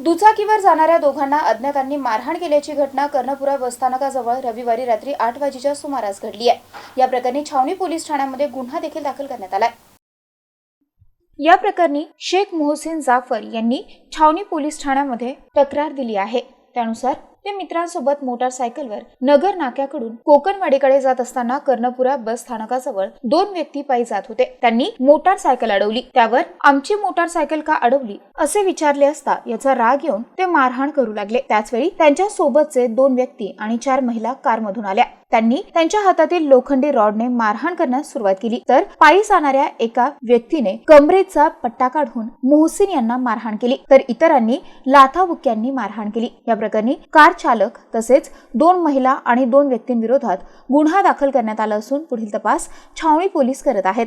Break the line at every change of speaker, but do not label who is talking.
दुचाकीवर जाणाऱ्या दोघांना अज्ञातांनी मारहाण केल्याची घटना कर्णपुरा बसस्थानकाजवळ रविवारी रात्री आठ वाजेच्या सुमारास घडली आहे. या प्रकरणी छावणी पोलीस ठाण्यामध्ये गुन्हा देखील दाखल करण्यात आलाय. या प्रकरणी शेख मोहसिन जाफर यांनी छावणी पोलीस ठाण्यामध्ये तक्रार दिली आहे. त्यानुसार ते मित्रांसोबत मोटारसायकलवर नगर नाक्याकडून कोकणवाडीकडे जात असताना कर्णपुरा बस स्थानकाजवळ दोन व्यक्ती पायी जात होते. त्यांनी मोटारसायकल अडवली. त्यावर आमची मोटारसायकल का अडवली? असे विचारले असता याचा राग येऊन ते मारहाण करू लागले. त्याचवेळी त्यांच्या सोबतचे दोन व्यक्ती आणि चार महिला कारमधून आल्या. त्यांनी त्यांच्या हातातील लोखंडी रॉडने मारहाण करण्यास सुरुवात केली. तर पायी जाणाऱ्या एका व्यक्तीने कमरेचा पट्टा काढून मोहसिन यांना मारहाण केली. तर इतरांनी लाथाबुक्यांनी मारहाण केली. या प्रकरणी कार चालक तसेच दोन महिला आणि दोन व्यक्तींविरोधात गुन्हा दाखल करण्यात आला असून पुढील तपास छावणी पोलीस करत आहेत.